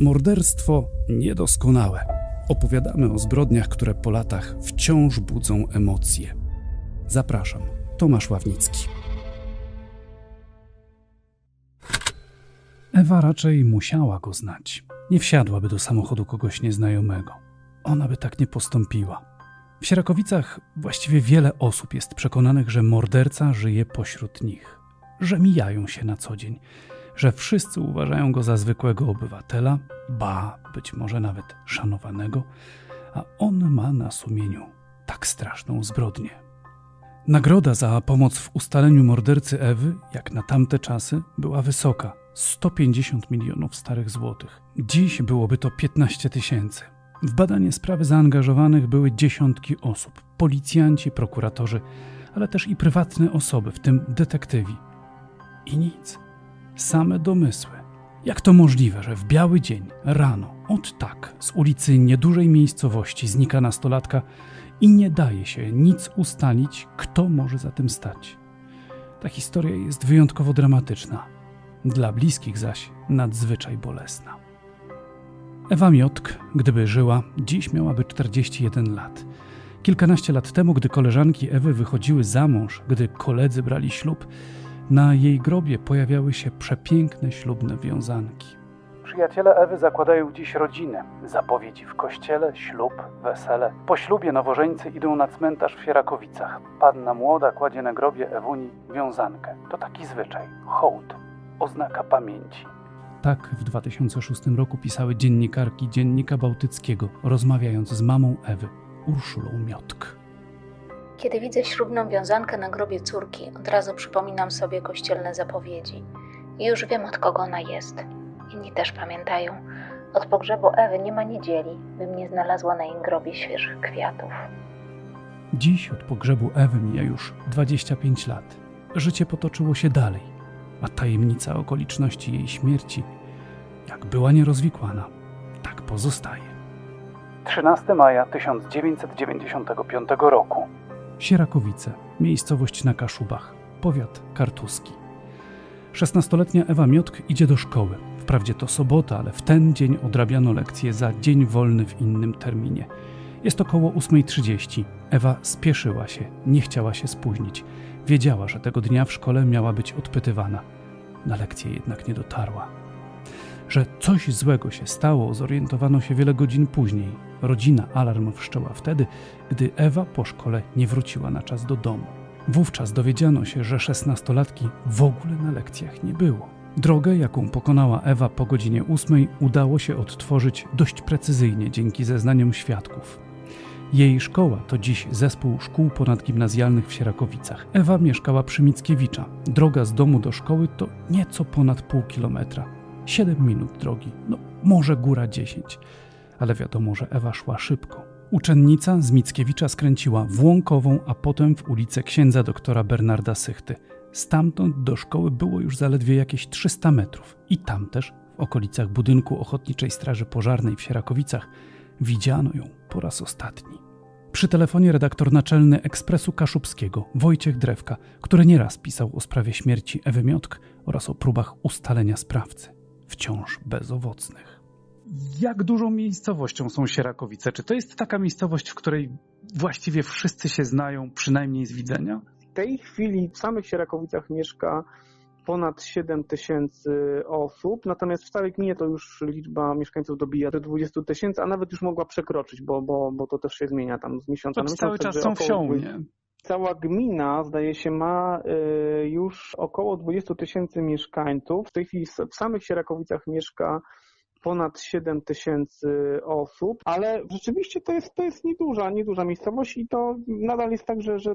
Morderstwo niedoskonałe. Opowiadamy o zbrodniach, które po latach wciąż budzą emocje. Zapraszam, Tomasz Ławnicki. Ewa raczej musiała go znać. Nie wsiadłaby do samochodu kogoś nieznajomego. Ona by tak nie postąpiła. W Sierakowicach właściwie wiele osób jest przekonanych, że morderca żyje pośród nich, że mijają się na co dzień, że wszyscy uważają go za zwykłego obywatela, ba, być może nawet szanowanego, a on ma na sumieniu tak straszną zbrodnię. Nagroda za pomoc w ustaleniu mordercy Ewy, jak na tamte czasy, była wysoka 150 milionów starych złotych. Dziś byłoby to 15 tysięcy. W badanie sprawy zaangażowanych były dziesiątki osób policjanci, prokuratorzy, ale też i prywatne osoby, w tym detektywi. I nic. Same domysły. Jak to możliwe, że w biały dzień, rano, od tak, z ulicy niedużej miejscowości znika nastolatka i nie daje się nic ustalić, kto może za tym stać? Ta historia jest wyjątkowo dramatyczna, dla bliskich zaś nadzwyczaj bolesna. Ewa Miotk, gdyby żyła, dziś miałaby 41 lat. Kilkanaście lat temu, gdy koleżanki Ewy wychodziły za mąż, gdy koledzy brali ślub, na jej grobie pojawiały się przepiękne ślubne wiązanki. Przyjaciele Ewy zakładają dziś rodzinę. Zapowiedzi w kościele, ślub, wesele. Po ślubie nowożeńcy idą na cmentarz w Sierakowicach. Panna młoda kładzie na grobie Ewuni wiązankę. To taki zwyczaj, hołd, oznaka pamięci. Tak w 2006 roku pisały dziennikarki Dziennika Bałtyckiego, rozmawiając z mamą Ewy, Urszulą Miotk. Kiedy widzę ślubną wiązankę na grobie córki, od razu przypominam sobie kościelne zapowiedzi. I już wiem, od kogo ona jest. Inni też pamiętają. Od pogrzebu Ewy nie ma niedzieli, bym nie znalazła na jej grobie świeżych kwiatów. Dziś od pogrzebu Ewy mija już 25 lat. Życie potoczyło się dalej, a tajemnica okoliczności jej śmierci, jak była nierozwikłana, tak pozostaje. 13 maja 1995 roku. Sierakowice, miejscowość na Kaszubach, powiat kartuski. 16-letnia Ewa Miotk idzie do szkoły. Wprawdzie to sobota, ale w ten dzień odrabiano lekcje za dzień wolny w innym terminie. Jest około 8.30. Ewa spieszyła się, nie chciała się spóźnić. Wiedziała, że tego dnia w szkole miała być odpytywana. Na lekcję jednak nie dotarła. Że coś złego się stało, zorientowano się wiele godzin później. Rodzina alarm wszczęła wtedy, gdy Ewa po szkole nie wróciła na czas do domu. Wówczas dowiedziano się, że szesnastolatki w ogóle na lekcjach nie było. Drogę, jaką pokonała Ewa po godzinie ósmej, udało się odtworzyć dość precyzyjnie dzięki zeznaniom świadków. Jej szkoła to dziś zespół szkół ponadgimnazjalnych w Sierakowicach. Ewa mieszkała przy Mickiewicza. Droga z domu do szkoły to nieco ponad pół kilometra. Siedem minut drogi, no może góra dziesięć. Ale wiadomo, że Ewa szła szybko. Uczennica z Mickiewicza skręciła w Łąkową, a potem w ulicę księdza doktora Bernarda Sychty. Stamtąd do szkoły było już zaledwie jakieś 300 metrów i tam też, w okolicach budynku Ochotniczej Straży Pożarnej w Sierakowicach, widziano ją po raz ostatni. Przy telefonie redaktor naczelny Ekspresu Kaszubskiego Wojciech Drewka, który nieraz pisał o sprawie śmierci Ewy Miotk oraz o próbach ustalenia sprawcy, wciąż bezowocnych. Jak dużą miejscowością są Sierakowice? Czy to jest taka miejscowość, w której właściwie wszyscy się znają, przynajmniej z widzenia? W tej chwili w samych Sierakowicach mieszka ponad 7 tysięcy osób, natomiast w całej gminie to już liczba mieszkańców dobija do 20 tysięcy, a nawet już mogła przekroczyć, bo, bo, bo to też się zmienia tam z miesiąca to na miesiąc. cały czas są wsią, nie? Cała gmina, zdaje się, ma y, już około 20 tysięcy mieszkańców. W tej chwili w samych Sierakowicach mieszka ponad 7 tysięcy osób, ale rzeczywiście to jest, to jest nieduża, nieduża miejscowość i to nadal jest tak, że, że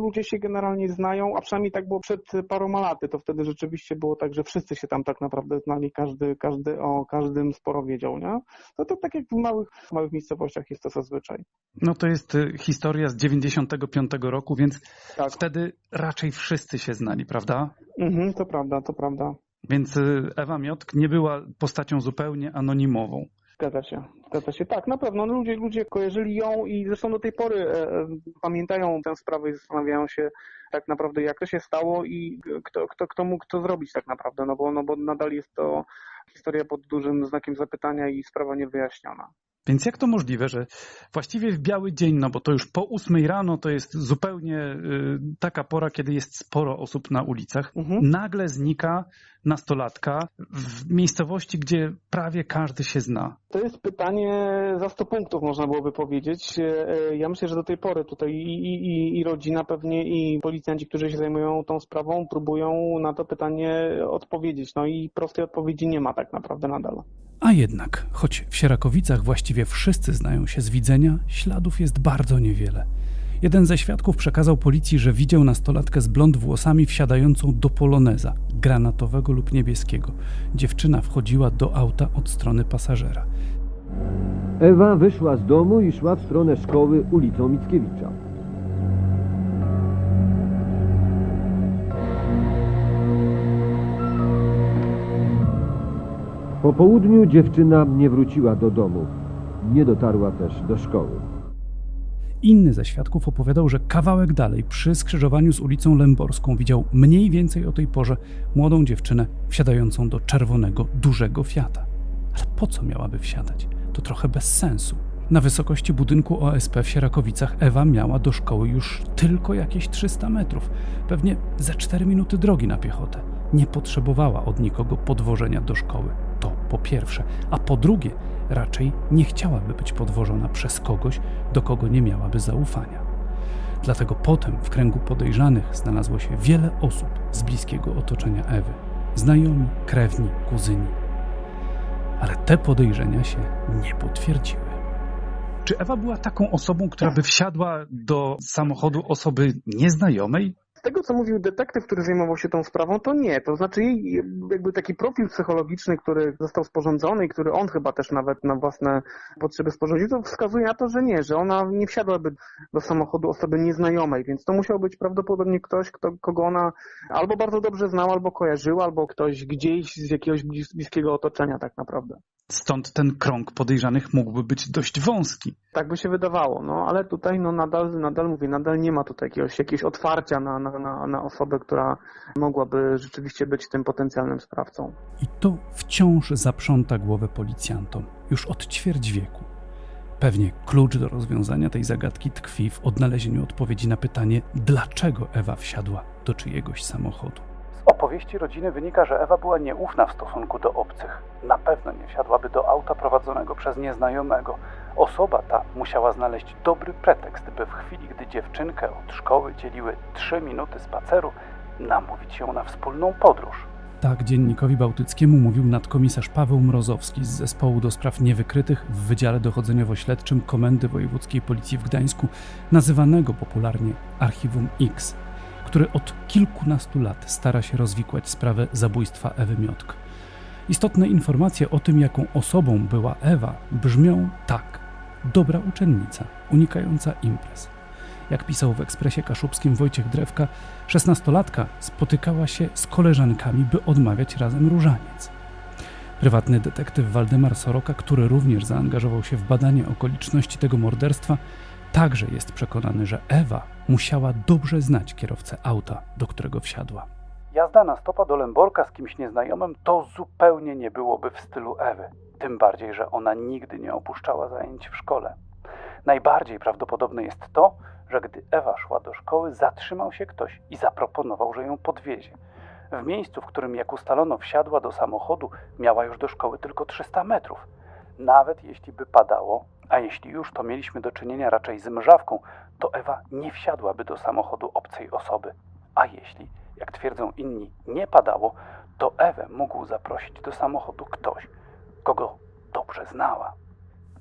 ludzie się generalnie znają, a przynajmniej tak było przed paroma laty, to wtedy rzeczywiście było tak, że wszyscy się tam tak naprawdę znali, każdy, każdy o każdym sporo wiedział, nie? No to tak jak w małych, małych miejscowościach jest to zazwyczaj. No to jest historia z 95 roku, więc tak. wtedy raczej wszyscy się znali, prawda? Mhm, to prawda, to prawda. Więc y, Ewa Miotk nie była postacią zupełnie anonimową. Zgadza się, zgadza się. Tak, na pewno. No, ludzie, ludzie kojarzyli ją i zresztą do tej pory e, e, pamiętają tę sprawę i zastanawiają się tak naprawdę, jak to się stało i kto, kto, kto mógł to zrobić tak naprawdę, no bo, no bo nadal jest to historia pod dużym znakiem zapytania i sprawa niewyjaśniona. Więc jak to możliwe, że właściwie w biały dzień, no bo to już po ósmej rano to jest zupełnie y, taka pora, kiedy jest sporo osób na ulicach, Mhm. nagle znika nastolatka w miejscowości, gdzie prawie każdy się zna. To jest pytanie za 100 punktów, można byłoby powiedzieć. E, Ja myślę, że do tej pory tutaj i, i, i rodzina pewnie i policjanci, którzy się zajmują tą sprawą, próbują na to pytanie odpowiedzieć. No i prostej odpowiedzi nie ma tak naprawdę nadal. A jednak, choć w Sierakowicach właściwie wszyscy znają się z widzenia, śladów jest bardzo niewiele. Jeden ze świadków przekazał policji, że widział nastolatkę z blond włosami wsiadającą do poloneza, granatowego lub niebieskiego. Dziewczyna wchodziła do auta od strony pasażera. Ewa wyszła z domu i szła w stronę szkoły ulicą Mickiewicza. Po południu dziewczyna nie wróciła do domu. Nie dotarła też do szkoły. Inny ze świadków opowiadał, że kawałek dalej, przy skrzyżowaniu z ulicą Lęborską, widział mniej więcej o tej porze młodą dziewczynę wsiadającą do czerwonego, dużego Fiata. Ale po co miałaby wsiadać? To trochę bez sensu. Na wysokości budynku OSP w Sierakowicach Ewa miała do szkoły już tylko jakieś 300 metrów, pewnie ze 4 minuty drogi na piechotę. Nie potrzebowała od nikogo podwożenia do szkoły. To po pierwsze. A po drugie, raczej nie chciałaby być podwożona przez kogoś, do kogo nie miałaby zaufania. Dlatego potem w kręgu podejrzanych znalazło się wiele osób z bliskiego otoczenia Ewy znajomi, krewni, kuzyni. Ale te podejrzenia się nie potwierdziły. Czy Ewa była taką osobą, która by wsiadła do samochodu osoby nieznajomej? Tego, co mówił detektyw, który zajmował się tą sprawą, to nie. To znaczy jej jakby taki profil psychologiczny, który został sporządzony i który on chyba też nawet na własne potrzeby sporządził, to wskazuje na to, że nie, że ona nie wsiadłaby do samochodu osoby nieznajomej, więc to musiał być prawdopodobnie ktoś, kto, kogo ona albo bardzo dobrze znała, albo kojarzyła, albo ktoś gdzieś z jakiegoś blis- bliskiego otoczenia tak naprawdę. Stąd ten krąg podejrzanych mógłby być dość wąski. Tak by się wydawało, no ale tutaj no nadal, nadal mówię, nadal nie ma tutaj jakiegoś, jakiegoś otwarcia na, na, na, na osobę, która mogłaby rzeczywiście być tym potencjalnym sprawcą. I to wciąż zaprząta głowę policjantom, już od ćwierć wieku. Pewnie klucz do rozwiązania tej zagadki tkwi w odnalezieniu odpowiedzi na pytanie, dlaczego Ewa wsiadła do czyjegoś samochodu. Opowieści rodziny wynika, że Ewa była nieufna w stosunku do obcych. Na pewno nie wsiadłaby do auta prowadzonego przez nieznajomego. Osoba ta musiała znaleźć dobry pretekst, by w chwili, gdy dziewczynkę od szkoły dzieliły trzy minuty spaceru, namówić ją na wspólną podróż. Tak dziennikowi bałtyckiemu mówił nadkomisarz Paweł Mrozowski z zespołu do spraw niewykrytych w Wydziale Dochodzeniowo-Śledczym Komendy Wojewódzkiej Policji w Gdańsku, nazywanego popularnie Archiwum X, który od kilkunastu lat stara się rozwikłać sprawę zabójstwa Ewy Miotk. Istotne informacje o tym, jaką osobą była Ewa, brzmią tak. Dobra uczennica, unikająca imprez. Jak pisał w ekspresie kaszubskim Wojciech Drewka, szesnastolatka spotykała się z koleżankami, by odmawiać razem różaniec. Prywatny detektyw Waldemar Soroka, który również zaangażował się w badanie okoliczności tego morderstwa, także jest przekonany, że Ewa musiała dobrze znać kierowcę auta, do którego wsiadła. Jazda na stopa do Lęborka z kimś nieznajomym to zupełnie nie byłoby w stylu Ewy. Tym bardziej, że ona nigdy nie opuszczała zajęć w szkole. Najbardziej prawdopodobne jest to, że gdy Ewa szła do szkoły, zatrzymał się ktoś i zaproponował, że ją podwiezie. W miejscu, w którym jak ustalono wsiadła do samochodu, miała już do szkoły tylko 300 metrów. Nawet jeśli by padało, a jeśli już to mieliśmy do czynienia raczej z mrzawką, to Ewa nie wsiadłaby do samochodu obcej osoby. A jeśli, jak twierdzą inni, nie padało, to Ewę mógł zaprosić do samochodu ktoś, kogo dobrze znała.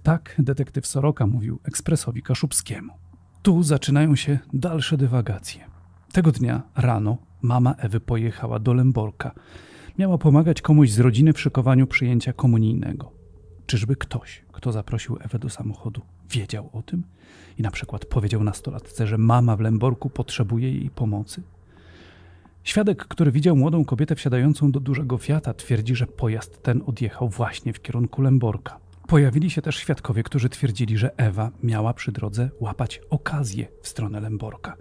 Tak detektyw Soroka mówił ekspresowi kaszubskiemu. Tu zaczynają się dalsze dywagacje. Tego dnia rano mama Ewy pojechała do Lęborka. Miała pomagać komuś z rodziny w szykowaniu przyjęcia komunijnego. Czyżby ktoś, kto zaprosił Ewę do samochodu, wiedział o tym i na przykład powiedział nastolatce, że mama w Lęborku potrzebuje jej pomocy? Świadek, który widział młodą kobietę wsiadającą do dużego Fiata, twierdzi, że pojazd ten odjechał właśnie w kierunku Lęborka. Pojawili się też świadkowie, którzy twierdzili, że Ewa miała przy drodze łapać okazję w stronę Lęborka.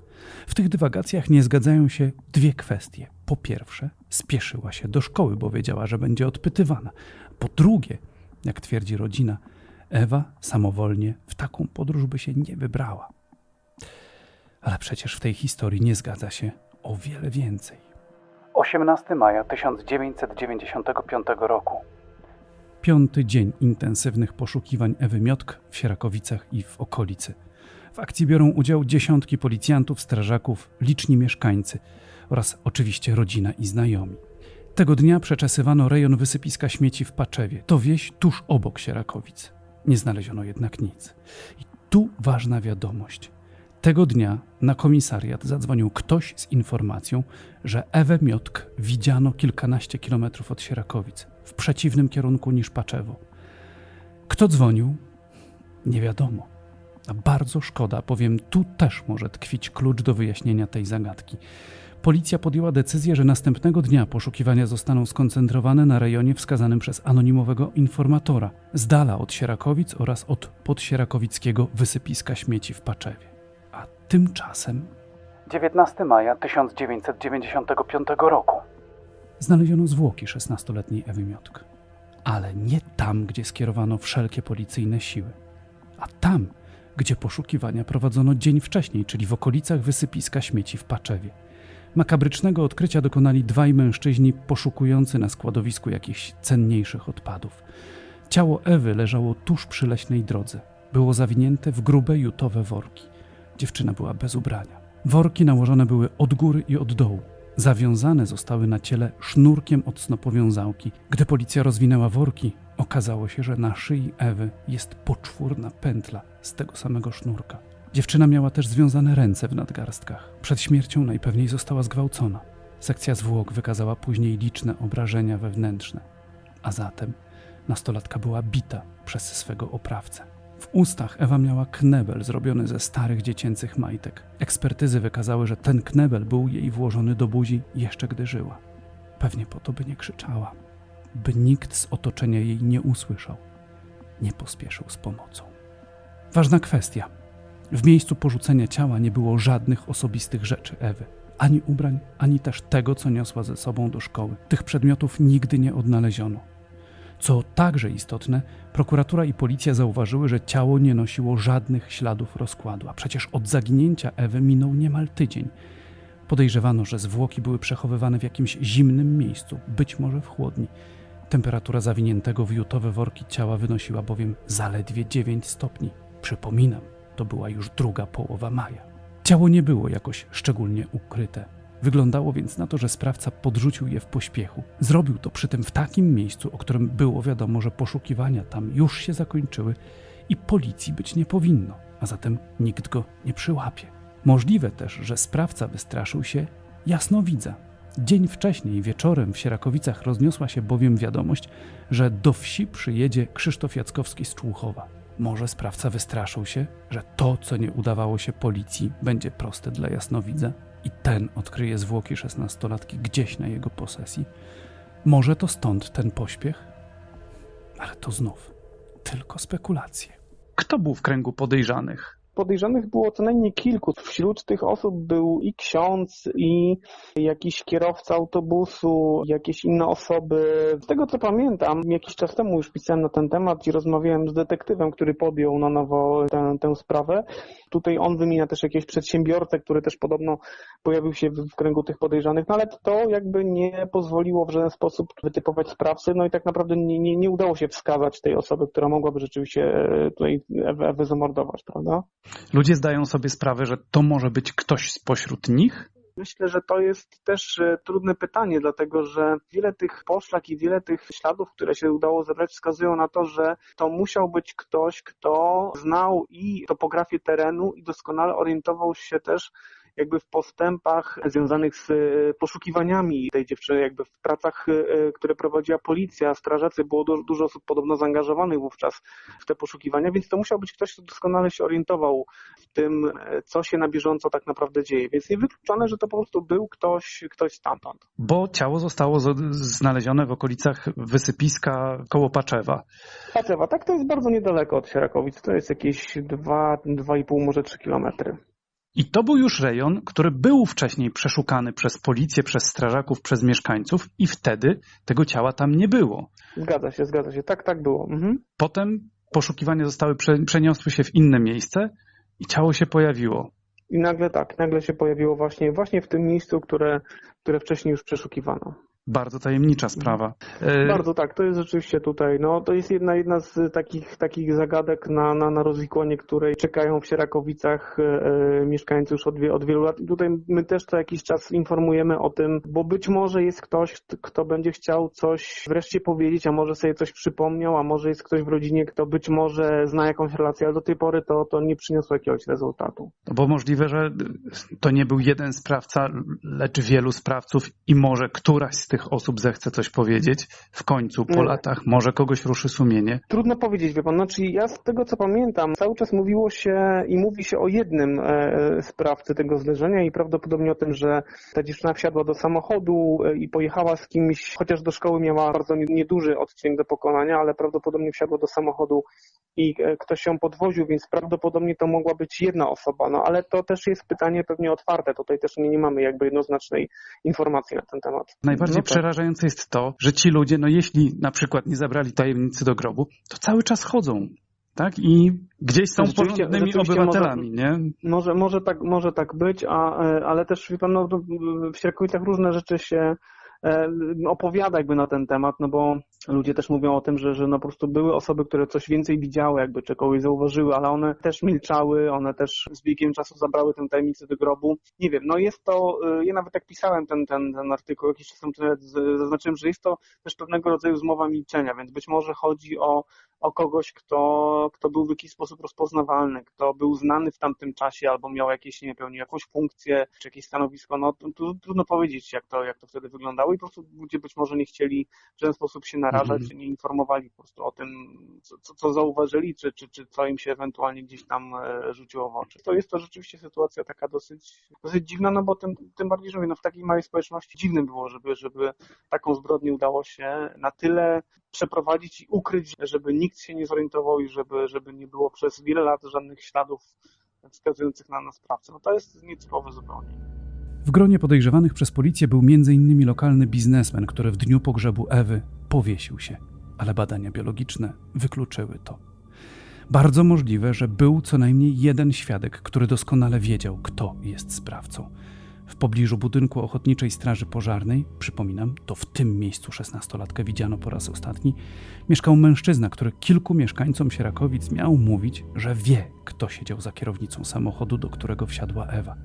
W tych dywagacjach nie zgadzają się dwie kwestie. Po pierwsze, spieszyła się do szkoły, bo wiedziała, że będzie odpytywana. Po drugie, jak twierdzi rodzina, Ewa samowolnie w taką podróż by się nie wybrała. Ale przecież w tej historii nie zgadza się o wiele więcej. 18 maja 1995 roku. Piąty dzień intensywnych poszukiwań Ewy Miotk w Sierakowicach i w okolicy. W akcji biorą udział dziesiątki policjantów, strażaków, liczni mieszkańcy oraz oczywiście rodzina i znajomi. Tego dnia przeczesywano rejon wysypiska śmieci w Paczewie. To wieś tuż obok Sierakowic. Nie znaleziono jednak nic. I tu ważna wiadomość. Tego dnia na komisariat zadzwonił ktoś z informacją, że Ewę Miotk widziano kilkanaście kilometrów od Sierakowic, w przeciwnym kierunku niż Paczewo. Kto dzwonił? Nie wiadomo. A bardzo szkoda, bowiem tu też może tkwić klucz do wyjaśnienia tej zagadki. Policja podjęła decyzję, że następnego dnia poszukiwania zostaną skoncentrowane na rejonie wskazanym przez anonimowego informatora, z dala od Sierakowic oraz od podsierakowickiego wysypiska śmieci w Paczewie. A tymczasem 19 maja 1995 roku znaleziono zwłoki 16-letniej Ewy Miotk. Ale nie tam, gdzie skierowano wszelkie policyjne siły, a tam, gdzie poszukiwania prowadzono dzień wcześniej, czyli w okolicach wysypiska śmieci w Paczewie. Makabrycznego odkrycia dokonali dwaj mężczyźni poszukujący na składowisku jakichś cenniejszych odpadów. Ciało Ewy leżało tuż przy leśnej drodze. Było zawinięte w grube jutowe worki. Dziewczyna była bez ubrania. Worki nałożone były od góry i od dołu. Zawiązane zostały na ciele sznurkiem od snopowiązałki. Gdy policja rozwinęła worki, okazało się, że na szyi Ewy jest poczwórna pętla z tego samego sznurka. Dziewczyna miała też związane ręce w nadgarstkach. Przed śmiercią najpewniej została zgwałcona. Sekcja zwłok wykazała później liczne obrażenia wewnętrzne. A zatem nastolatka była bita przez swego oprawcę. W ustach Ewa miała knebel zrobiony ze starych dziecięcych majtek. Ekspertyzy wykazały, że ten knebel był jej włożony do buzi jeszcze gdy żyła. Pewnie po to, by nie krzyczała, by nikt z otoczenia jej nie usłyszał. Nie pospieszył z pomocą. Ważna kwestia. W miejscu porzucenia ciała nie było żadnych osobistych rzeczy Ewy. Ani ubrań, ani też tego, co niosła ze sobą do szkoły. Tych przedmiotów nigdy nie odnaleziono. Co także istotne, prokuratura i policja zauważyły, że ciało nie nosiło żadnych śladów rozkładu, a przecież od zaginięcia Ewy minął niemal tydzień. Podejrzewano, że zwłoki były przechowywane w jakimś zimnym miejscu, być może w chłodni. Temperatura zawiniętego w jutowe worki ciała wynosiła bowiem zaledwie 9 stopni. Przypominam, to była już druga połowa maja. Ciało nie było jakoś szczególnie ukryte. Wyglądało więc na to, że sprawca podrzucił je w pośpiechu. Zrobił to przy tym w takim miejscu, o którym było wiadomo, że poszukiwania tam już się zakończyły i policji być nie powinno, a zatem nikt go nie przyłapie. Możliwe też, że sprawca wystraszył się jasnowidza. Dzień wcześniej, wieczorem w Sierakowicach rozniosła się bowiem wiadomość, że do wsi przyjedzie Krzysztof Jackowski z Człuchowa. Może sprawca wystraszył się, że to, co nie udawało się policji, będzie proste dla jasnowidza i ten odkryje zwłoki szesnastolatki gdzieś na jego posesji. Może to stąd ten pośpiech? Ale to znów tylko spekulacje. Kto był w kręgu podejrzanych? Podejrzanych było co najmniej kilku. Wśród tych osób był i ksiądz, i jakiś kierowca autobusu, jakieś inne osoby. Z tego co pamiętam, jakiś czas temu już pisałem na ten temat i rozmawiałem z detektywem, który podjął na nowo tę, tę sprawę. Tutaj on wymienia też jakieś przedsiębiorcę, który też podobno pojawił się w kręgu tych podejrzanych, no ale to jakby nie pozwoliło w żaden sposób wytypować sprawcy, no i tak naprawdę nie, nie, nie udało się wskazać tej osoby, która mogłaby rzeczywiście tutaj Ewę, Ewę zamordować, prawda? Ludzie zdają sobie sprawę, że to może być ktoś spośród nich? Myślę, że to jest też e, trudne pytanie, dlatego że wiele tych poszlak i wiele tych śladów, które się udało zebrać, wskazują na to, że to musiał być ktoś, kto znał i topografię terenu i doskonale orientował się też jakby w postępach związanych z e, poszukiwaniami tej dziewczyny, jakby w pracach, e, które prowadziła policja, strażacy, było dużo, dużo osób podobno zaangażowanych wówczas w te poszukiwania, więc to musiał być ktoś, kto doskonale się orientował w tym, e, co się na bieżąco tak naprawdę dzieje. Więc niewykluczone, że to po prostu był ktoś, ktoś stamtąd. Bo ciało zostało znalezione w okolicach wysypiska koło Paczewa. Paczewa, tak, to jest bardzo niedaleko od Sierakowic. To jest jakieś 2,5, może 3 kilometry. I to był już rejon, który był wcześniej przeszukany przez policję, przez strażaków, przez mieszkańców i wtedy tego ciała tam nie było. Zgadza się, zgadza się. Tak, tak było. Mhm. Potem poszukiwania zostały prze, przeniosły się w inne miejsce i ciało się pojawiło. I nagle tak, nagle się pojawiło właśnie, właśnie w tym miejscu, które, które wcześniej już przeszukiwano. Bardzo tajemnicza sprawa. E, Bardzo tak, to jest rzeczywiście tutaj, no to jest jedna, jedna z takich, takich zagadek na, na, na rozwikłanie, której czekają w Sierakowicach e, e, mieszkańcy już od, wie, od wielu lat. I tutaj my też co jakiś czas informujemy o tym, bo być może jest ktoś, kto będzie chciał coś wreszcie powiedzieć, a może sobie coś przypomniał, a może jest ktoś w rodzinie, kto być może zna jakąś relację, ale do tej pory to, to nie przyniosło jakiegoś rezultatu. Bo możliwe, że to nie był jeden sprawca, lecz wielu sprawców i może któraś z tych osób zechce coś powiedzieć w końcu po Nie. latach, może kogoś ruszy sumienie. Trudno powiedzieć, wie pan, znaczy ja z tego co pamiętam, cały czas mówiło się i mówi się o jednym e, sprawcy tego zdarzenia i prawdopodobnie o tym, że ta dziewczyna wsiadła do samochodu e, i pojechała z kimś, chociaż do szkoły miała bardzo nie- nieduży odcinek do pokonania, ale prawdopodobnie wsiadła do samochodu i e, ktoś ją podwoził, więc prawdopodobnie to mogła być jedna osoba, no ale to też jest pytanie pewnie otwarte, tutaj też nie, nie mamy jakby jednoznacznej informacji na ten temat. Najbardziej. Przerażające jest to, że ci ludzie, no jeśli na przykład nie zabrali tajemnicy do grobu, to cały czas chodzą. Tak? I gdzieś są porządnymi obywatelami, nie? Może, może, tak, może tak być, a, e, ale też wie pan, no, w Sierkowicach różne rzeczy się e, opowiada jakby na ten temat, no bo ludzie też mówią o tym, że, że no po prostu były osoby, które coś więcej widziały, jakby czy kogoś zauważyły, ale one też milczały, one też z biegiem czasu zabrały tę tajemnicę do grobu. Nie wiem, no jest to, e, ja nawet jak pisałem ten, ten, ten artykuł jakiś czas temu, zaznaczyłem, że jest to też pewnego rodzaju zmowa milczenia, więc być może chodzi o, o kogoś, kto, kto był w jakiś sposób rozpoznawalny, kto był znany w tamtym czasie albo miał jakieś, nie pełnił jakąś funkcję czy jakieś stanowisko, no tu, tu trudno powiedzieć, jak to, jak to wtedy wyglądało i po prostu ludzie być może nie chcieli w żaden sposób się narażać, Mhm. nie informowali po prostu o tym, co, co, zauważyli, czy, czy, czy co im się ewentualnie gdzieś tam e, rzuciło w oczy. To jest to rzeczywiście sytuacja taka dosyć, dosyć dziwna, no bo tym, tym bardziej, że mówię, no w takiej małej społeczności dziwne było, żeby, żeby taką zbrodnię udało się na tyle przeprowadzić i ukryć, żeby nikt się nie zorientował i żeby, żeby nie było przez wiele lat żadnych śladów wskazujących na, na sprawcę. No to jest nietypowe zupełnie. W gronie podejrzewanych przez policję był m.in. lokalny biznesmen, który w dniu pogrzebu Ewy powiesił się, ale badania biologiczne wykluczyły to. Bardzo możliwe, że był co najmniej jeden świadek, który doskonale wiedział, kto jest sprawcą. W pobliżu budynku Ochotniczej Straży Pożarnej, przypominam, to w tym miejscu szesnastolatkę widziano po raz ostatni, mieszkał mężczyzna, który kilku mieszkańcom Sierakowic miał mówić, że wie, kto siedział za kierownicą samochodu, do którego wsiadła Ewa.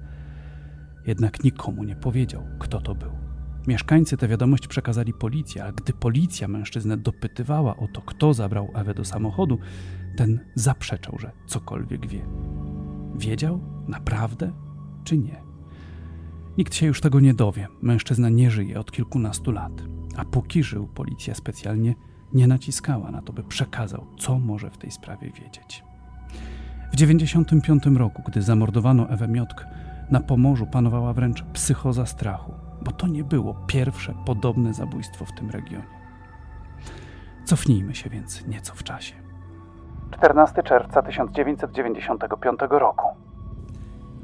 Jednak nikomu nie powiedział, kto to był. Mieszkańcy tę wiadomość przekazali policji, a gdy policja mężczyznę dopytywała o to, kto zabrał Ewę do samochodu, ten zaprzeczał, że cokolwiek wie. Wiedział? Naprawdę? Czy nie? Nikt się już tego nie dowie. Mężczyzna nie żyje od kilkunastu lat. A póki żył, policja specjalnie nie naciskała na to, by przekazał, co może w tej sprawie wiedzieć. W 1995 roku, gdy zamordowano Ewę Miotk, na Pomorzu panowała wręcz psychoza strachu, bo to nie było pierwsze podobne zabójstwo w tym regionie. Cofnijmy się więc nieco w czasie. 14 czerwca 1995 roku.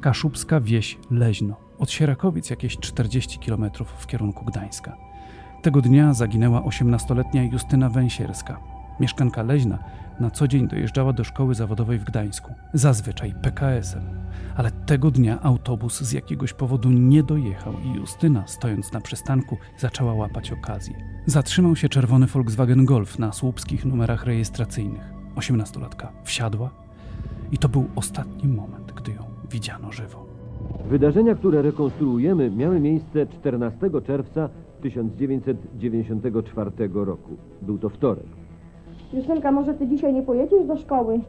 Kaszubska wieś Leźno, od Sierakowic jakieś 40 km w kierunku Gdańska. Tego dnia zaginęła 18-letnia Justyna Węsierska. Mieszkanka Leźna na co dzień dojeżdżała do szkoły zawodowej w Gdańsku, zazwyczaj PKS-em. Ale tego dnia autobus z jakiegoś powodu nie dojechał i Justyna, stojąc na przystanku, zaczęła łapać okazję. Zatrzymał się czerwony Volkswagen Golf na słupskich numerach rejestracyjnych. 18-latka wsiadła i to był ostatni moment, gdy ją widziano żywą. Wydarzenia, które rekonstruujemy, miały miejsce 14 czerwca 1994 roku. Był to wtorek. Justynka, może ty dzisiaj nie pojedziesz do szkoły?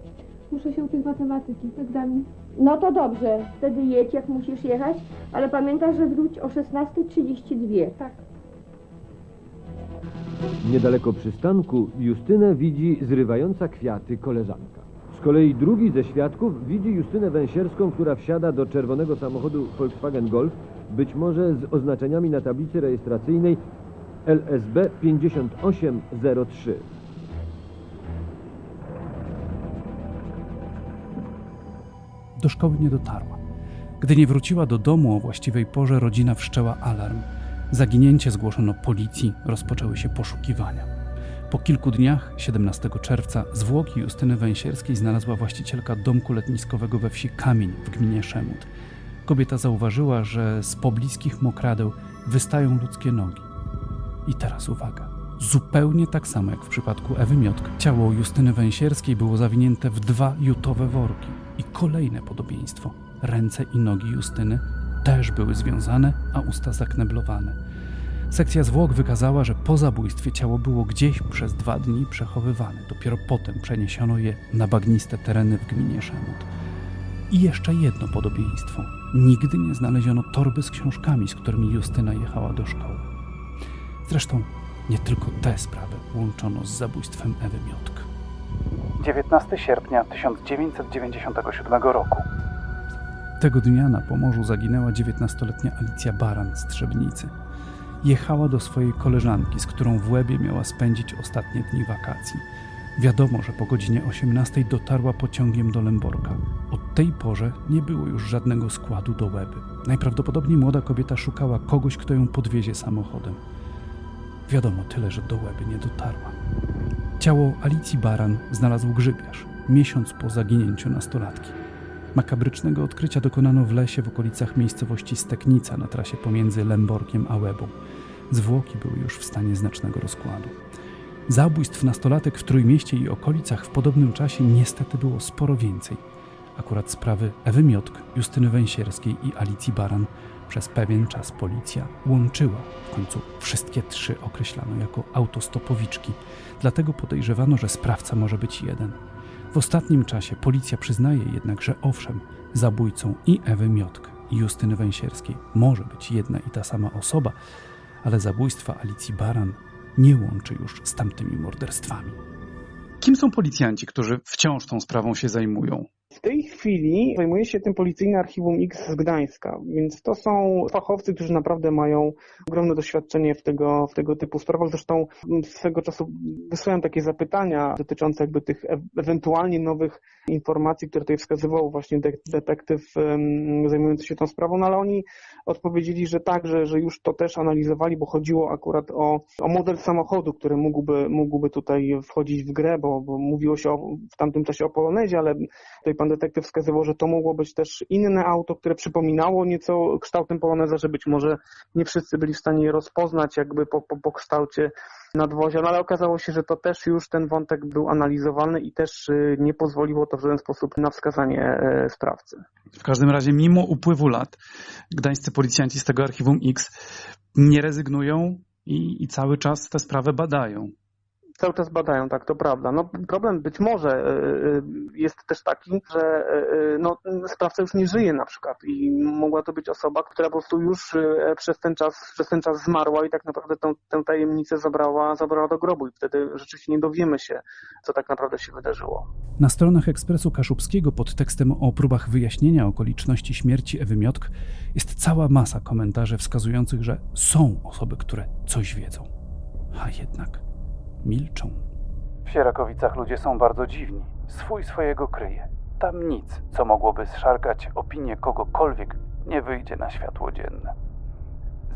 Muszę się uczyć matematyki, egzamin. No to dobrze, wtedy jedź jak musisz jechać, ale pamiętaj, że wróć o 16.32. Tak. Niedaleko przystanku Justynę widzi zrywająca kwiaty koleżanka. Z kolei drugi ze świadków widzi Justynę Węsierską, która wsiada do czerwonego samochodu Volkswagen Golf, być może z oznaczeniami na tablicy rejestracyjnej LSB 5803. Do szkoły nie dotarła. Gdy nie wróciła do domu o właściwej porze, rodzina wszczęła alarm. Zaginięcie zgłoszono policji, rozpoczęły się poszukiwania. Po kilku dniach, 17 czerwca, zwłoki Justyny Węsierskiej znalazła właścicielka domku letniskowego we wsi Kamień w gminie Szemut. Kobieta zauważyła, że z pobliskich mokradeł wystają ludzkie nogi. I teraz uwaga. Zupełnie tak samo jak w przypadku Ewy Miotk, ciało Justyny Węsierskiej było zawinięte w dwa jutowe worki. I kolejne podobieństwo. Ręce i nogi Justyny też były związane, a usta zakneblowane. Sekcja zwłok wykazała, że po zabójstwie ciało było gdzieś przez dwa dni przechowywane. Dopiero potem przeniesiono je na bagniste tereny w gminie Szemut. I jeszcze jedno podobieństwo. Nigdy nie znaleziono torby z książkami, z którymi Justyna jechała do szkoły. Zresztą nie tylko tę sprawę łączono z zabójstwem Ewy Miotk. 19 sierpnia 1997 roku. Tego dnia na Pomorzu zaginęła 19-letnia Alicja Baran z Trzebnicy. Jechała do swojej koleżanki, z którą w Łebie miała spędzić ostatnie dni wakacji. Wiadomo, że po godzinie 18 dotarła pociągiem do Lęborka. Od tej porze nie było już żadnego składu do Łeby. Najprawdopodobniej młoda kobieta szukała kogoś, kto ją podwiezie samochodem. Wiadomo tyle, że do Łeby nie dotarła. Ciało Alicji Baran znalazł grzybiarz miesiąc po zaginięciu nastolatki. Makabrycznego odkrycia dokonano w lesie w okolicach miejscowości Steknica na trasie pomiędzy Lęborkiem a Łebą. Zwłoki były już w stanie znacznego rozkładu. Zabójstw nastolatek w Trójmieście i okolicach w podobnym czasie niestety było sporo więcej. Akurat sprawy Ewy Miotk, Justyny Węsierskiej i Alicji Baran przez pewien czas policja łączyła. W końcu wszystkie trzy określano jako autostopowiczki, dlatego podejrzewano, że sprawca może być jeden. W ostatnim czasie policja przyznaje jednak, że owszem, zabójcą i Ewy Miotk, i Justyny Węsierskiej może być jedna i ta sama osoba, ale zabójstwa Alicji Baran nie łączy już z tamtymi morderstwami. Kim są policjanci, którzy wciąż tą sprawą się zajmują? W tej chwili zajmuje się tym policyjne archiwum X z Gdańska, więc to są fachowcy, którzy naprawdę mają ogromne doświadczenie w tego, w tego typu sprawach. Zresztą swego czasu wysłałem takie zapytania dotyczące jakby tych e ewentualnie nowych informacji, które tutaj wskazywał właśnie de detektyw um, zajmujący się tą sprawą, no ale oni odpowiedzieli, że tak, że, że już to też analizowali, bo chodziło akurat o, o model samochodu, który mógłby, mógłby tutaj wchodzić w grę, bo, bo mówiło się o, w tamtym czasie o Polonezie, ale tutaj pan detektyw wskazywał, że to mogło być też inne auto, które przypominało nieco kształtem Poloneza, że być może nie wszyscy byli w stanie je rozpoznać jakby po, po, po kształcie nadwozia, no ale okazało się, że to też już ten wątek był analizowalny i też nie pozwoliło to w żaden sposób na wskazanie sprawcy. W każdym razie, mimo upływu lat, gdańscy policjanci z tego archiwum X nie rezygnują i, i cały czas tę sprawę badają cały czas badają, tak, to prawda. No, problem być może jest też taki, że no, sprawca już nie żyje na przykład i mogła to być osoba, która po prostu już przez ten czas, przez ten czas zmarła i tak naprawdę tę, tę tajemnicę zabrała, zabrała do grobu i wtedy rzeczywiście nie dowiemy się, co tak naprawdę się wydarzyło. Na stronach Ekspresu Kaszubskiego pod tekstem o próbach wyjaśnienia okoliczności śmierci Ewy Miotk jest cała masa komentarzy wskazujących, że są osoby, które coś wiedzą. A jednak milczą. W Sierakowicach ludzie są bardzo dziwni. Swój swojego kryje. Tam nic, co mogłoby zszargać opinię kogokolwiek, nie wyjdzie na światło dzienne.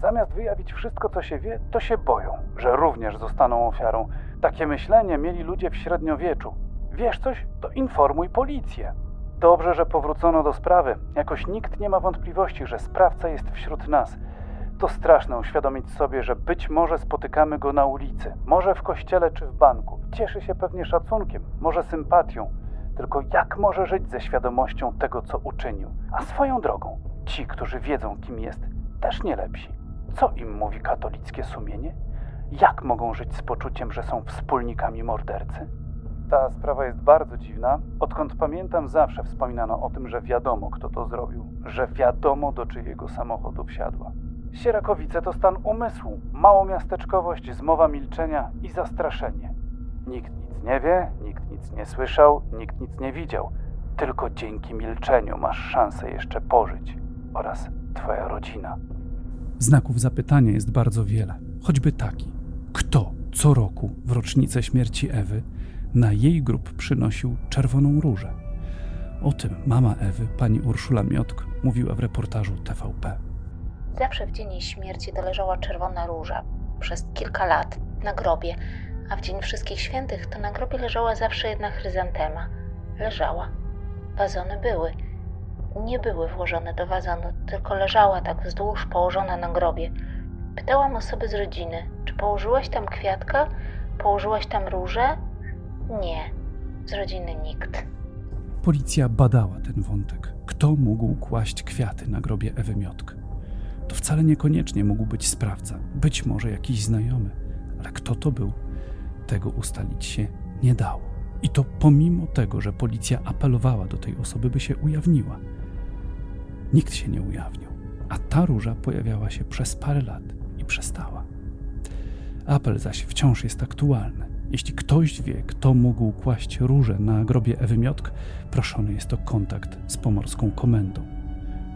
Zamiast wyjawić wszystko, co się wie, to się boją, że również zostaną ofiarą. Takie myślenie mieli ludzie w średniowieczu. Wiesz coś, to informuj policję. Dobrze, że powrócono do sprawy. Jakoś nikt nie ma wątpliwości, że sprawca jest wśród nas. To straszne uświadomić sobie, że być może spotykamy go na ulicy, może w kościele czy w banku. Cieszy się pewnie szacunkiem, może sympatią. Tylko jak może żyć ze świadomością tego, co uczynił? A swoją drogą, ci, którzy wiedzą, kim jest, też nie lepsi. Co im mówi katolickie sumienie? Jak mogą żyć z poczuciem, że są wspólnikami mordercy? Ta sprawa jest bardzo dziwna. Odkąd pamiętam, zawsze wspominano o tym, że wiadomo, kto to zrobił, że wiadomo, do czyjego samochodu wsiadła. Sierakowice to stan umysłu, małomiasteczkowość, zmowa milczenia i zastraszenie. Nikt nic nie wie, nikt nic nie słyszał, nikt nic nie widział. Tylko dzięki milczeniu masz szansę jeszcze pożyć oraz twoja rodzina. Znaków zapytania jest bardzo wiele, choćby taki. Kto co roku w rocznicę śmierci Ewy na jej grób przynosił czerwoną różę? O tym mama Ewy, pani Urszula Miotk, mówiła w reportażu TVP. Zawsze w dzień jej śmierci doleżała czerwona róża. Przez kilka lat na grobie, a w dzień Wszystkich Świętych to na grobie leżała zawsze jedna chryzantema. Leżała. Wazony były. Nie były włożone do wazonu, tylko leżała tak wzdłuż położona na grobie. Pytałam osoby z rodziny, czy położyłaś tam kwiatka? Położyłaś tam różę? Nie. Z rodziny nikt. Policja badała ten wątek. Kto mógł kłaść kwiaty na grobie Ewy Miotk? To wcale niekoniecznie mógł być sprawca, być może jakiś znajomy, ale kto to był, tego ustalić się nie dało. I to pomimo tego, że policja apelowała do tej osoby, by się ujawniła. Nikt się nie ujawnił, a ta róża pojawiała się przez parę lat i przestała. Apel zaś wciąż jest aktualny. Jeśli ktoś wie, kto mógł kłaść róże na grobie Ewy Miotk, proszony jest o kontakt z pomorską komendą.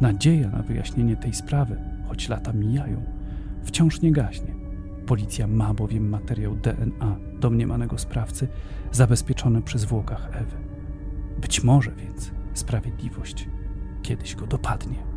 Nadzieja na wyjaśnienie tej sprawy, choć lata mijają, wciąż nie gaśnie. Policja ma bowiem materiał DNA domniemanego sprawcy zabezpieczony przy zwłokach Ewy. Być może więc sprawiedliwość kiedyś go dopadnie.